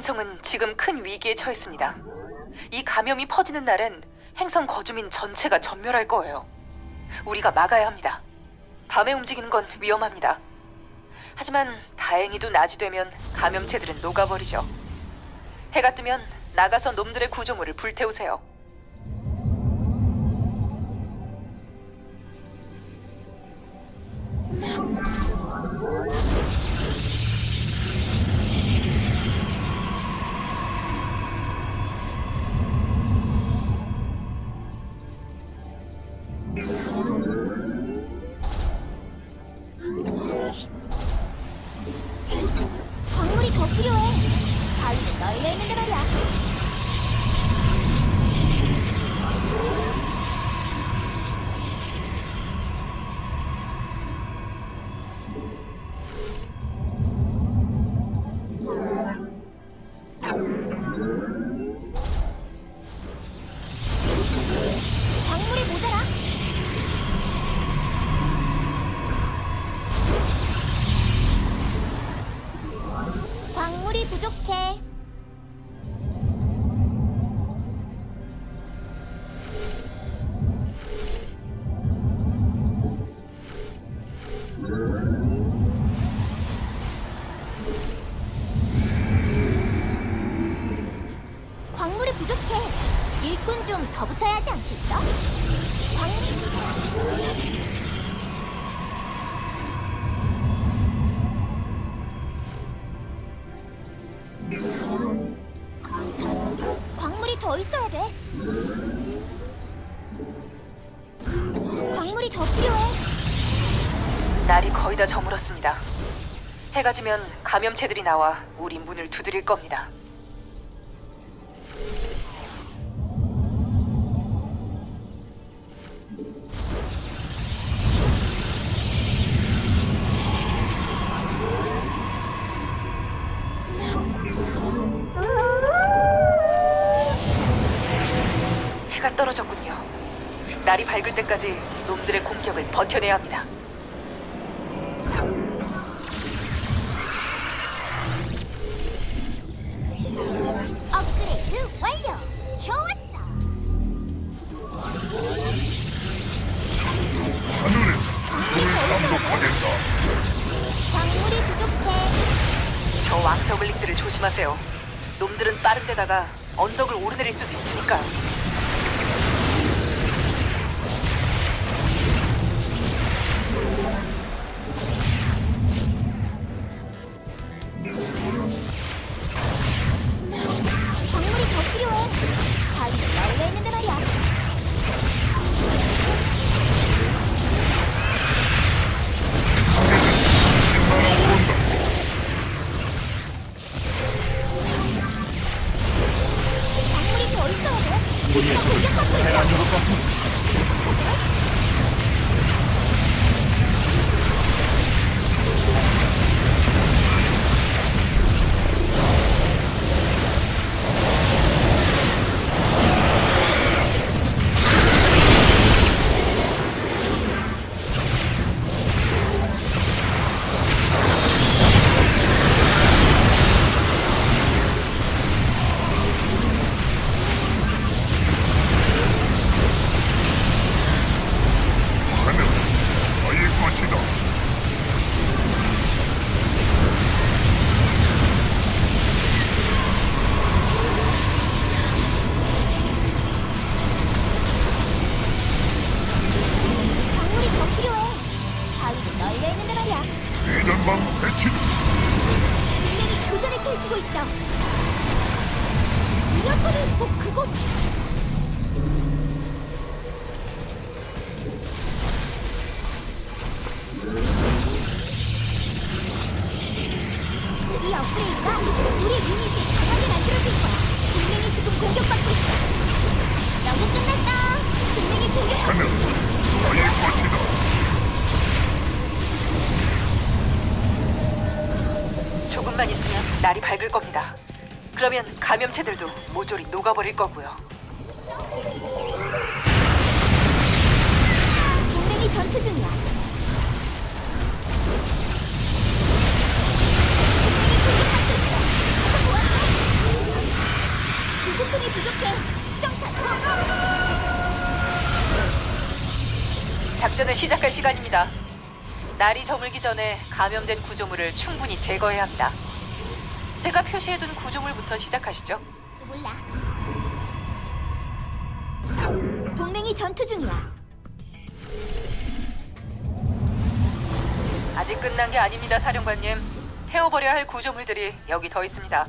행성은 지금 큰 위기에 처했습니다. 이 감염이 퍼지는 날엔 행성 거주민 전체가 전멸할 거예요. 우리가 막아야 합니다. 밤에 움직이는 건 위험합니다. 하지만 다행히도 낮이 되면 감염체들은 녹아버리죠. 해가 뜨면 나가서 놈들의 구조물을 불태우세요. 부족해. 거의 다 저물었습니다. 해가 지면 감염체들이 나와 우리 문을 두드릴 겁니다. 해가 떨어졌군요. 날이 밝을 때까지 놈들의 공격을 버텨내야 합니다. 조심하세요. 놈들은 빠른 데다가 언덕을 오르내릴 수도 있으니까요. 우리가 공격받고 있어. 하늘 교전을 펼치고 있어. 이어폰은 꼭 그곳. 날이 밝을 겁니다. 그러면 감염체들도 모조리 녹아버릴 거고요. 동맹이 전투 중이야. 보급품이 부족해. 작전을 시작할 시간입니다. 날이 저물기 전에 감염된 구조물을 충분히 제거해야 합니다. 제가 표시해둔 구조물부터 시작하시죠. 몰라. 동맹이 전투 중이야. 아직 끝난 게 아닙니다, 사령관님. 태워버려야 할 구조물들이 여기 더 있습니다.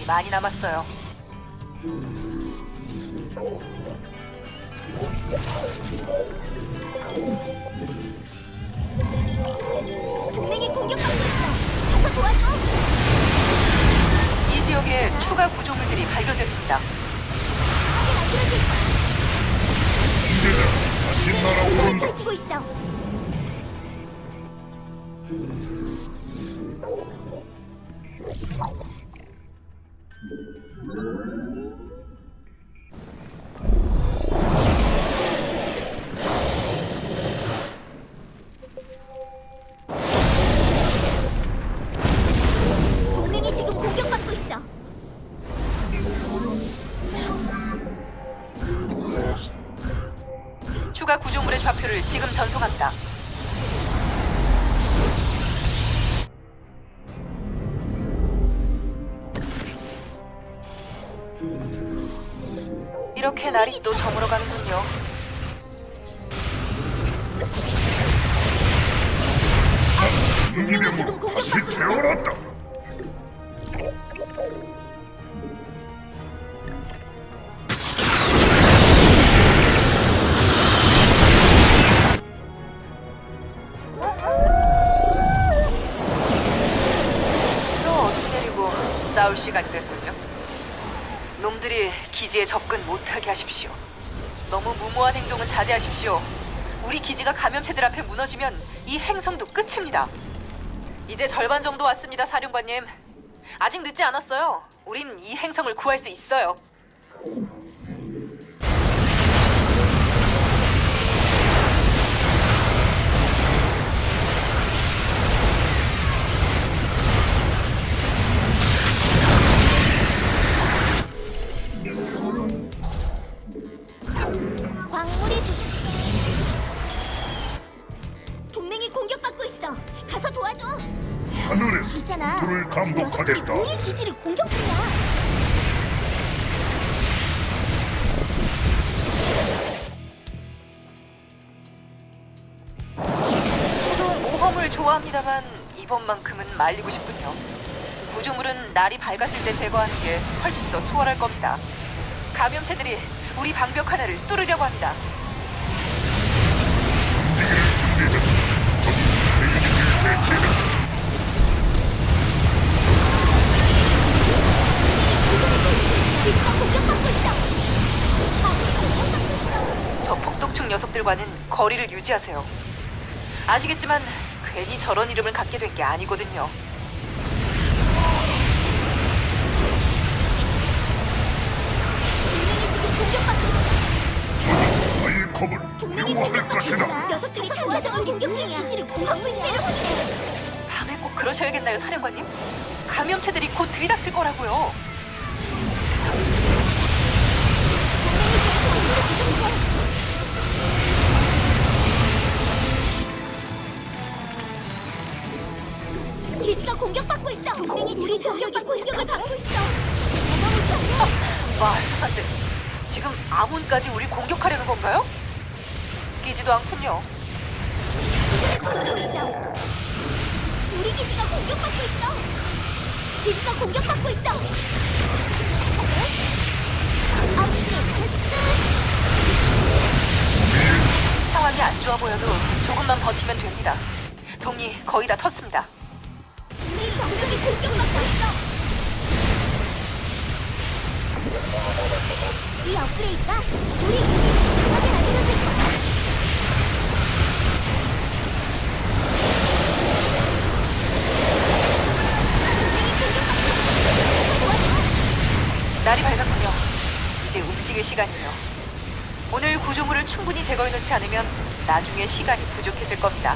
감염이 많이 남았어요. 동맹이 공격받고 있어. 가서 도와줘. 이 지역에 추가 구조물들이 발견됐습니다. 만들어줄 거야. 이제는 다시 공격이 날아오른다. 펼치고 있어. 추가 구조물의 좌표를 지금 전송합니다. 이렇게 날이 또 저물어 가는군요. 동맹이 지금 다시 공격받고 있어. 태어났다. 감염체들 앞에 무너지면 이 행성도 끝입니다. 이제 절반 정도 왔습니다, 사령관님. 아직 늦지 않았어요. 우린 이 행성을 구할 수 있어요. 그를 감독하겠다. 우리 기지를 공격 중이야. 저도 모험을 좋아합니다만 이번만큼은 말리고 싶군요. 구조물은 날이 밝았을 때 제거하는 게 훨씬 더 수월할 겁니다. 감염체들이 우리 방벽 하나를 뚫으려고 합니다. 폭독충 녀석들과는 거리를 유지하세요. 아시겠지만 괜히 저런 이름을 갖게 된 게 아니거든요. 동맹이 나의 검을 미워할 것이다. 녀석들이 공격 중이야. 기지를 공격을 때려보세. 밤에 꼭 그러셔야겠나요, 사령관님? 감염체들이 곧 들이닥칠 거라고요. 기 지가 공격받고 있어. 동맹이 지금 공격이 공격을 받고 있어. 어마무시 아니야? 말도 안 돼. 지금 아몬까지 우리 공격하려는 건가요? 끼지도 않군요. 있어. 우리 기지가 공격받고 있어. 기지가 공격받고 있어. 상황이 안 좋아 보여도 조금만 버티면 됩니다. 동리 거의 다 텄습니다. 날이 밝았군요. 이제 움직일 시간이에요. 오늘 구조물을 충분히 제거해놓지 않으면 나중에 시간이 부족해질 겁니다.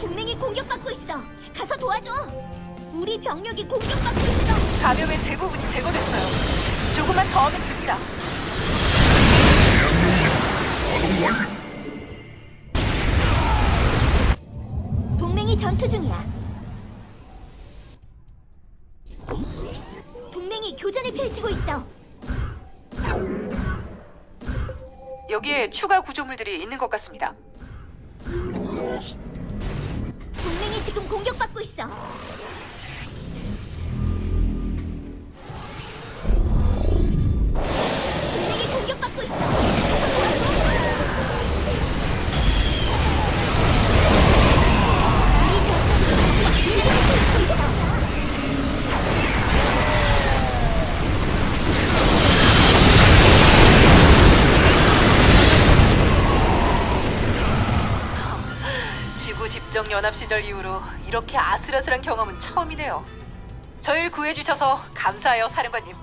동맹이 공격받고 있어. 가서 도와줘. 우리 병력이 공격받고 있어. 감염의 대부분이 제거됐어요. 조금만 더 하면 됩니다. 동맹이 전투 중이야. 여기에 추가 구조물들이 있는 것 같습니다. 동맹이 지금 공격받고 있어. 집정 연합 시절 이후로 이렇게 아슬아슬한 경험은 처음이네요. 저희를 구해주셔서 감사해요, 사령관님.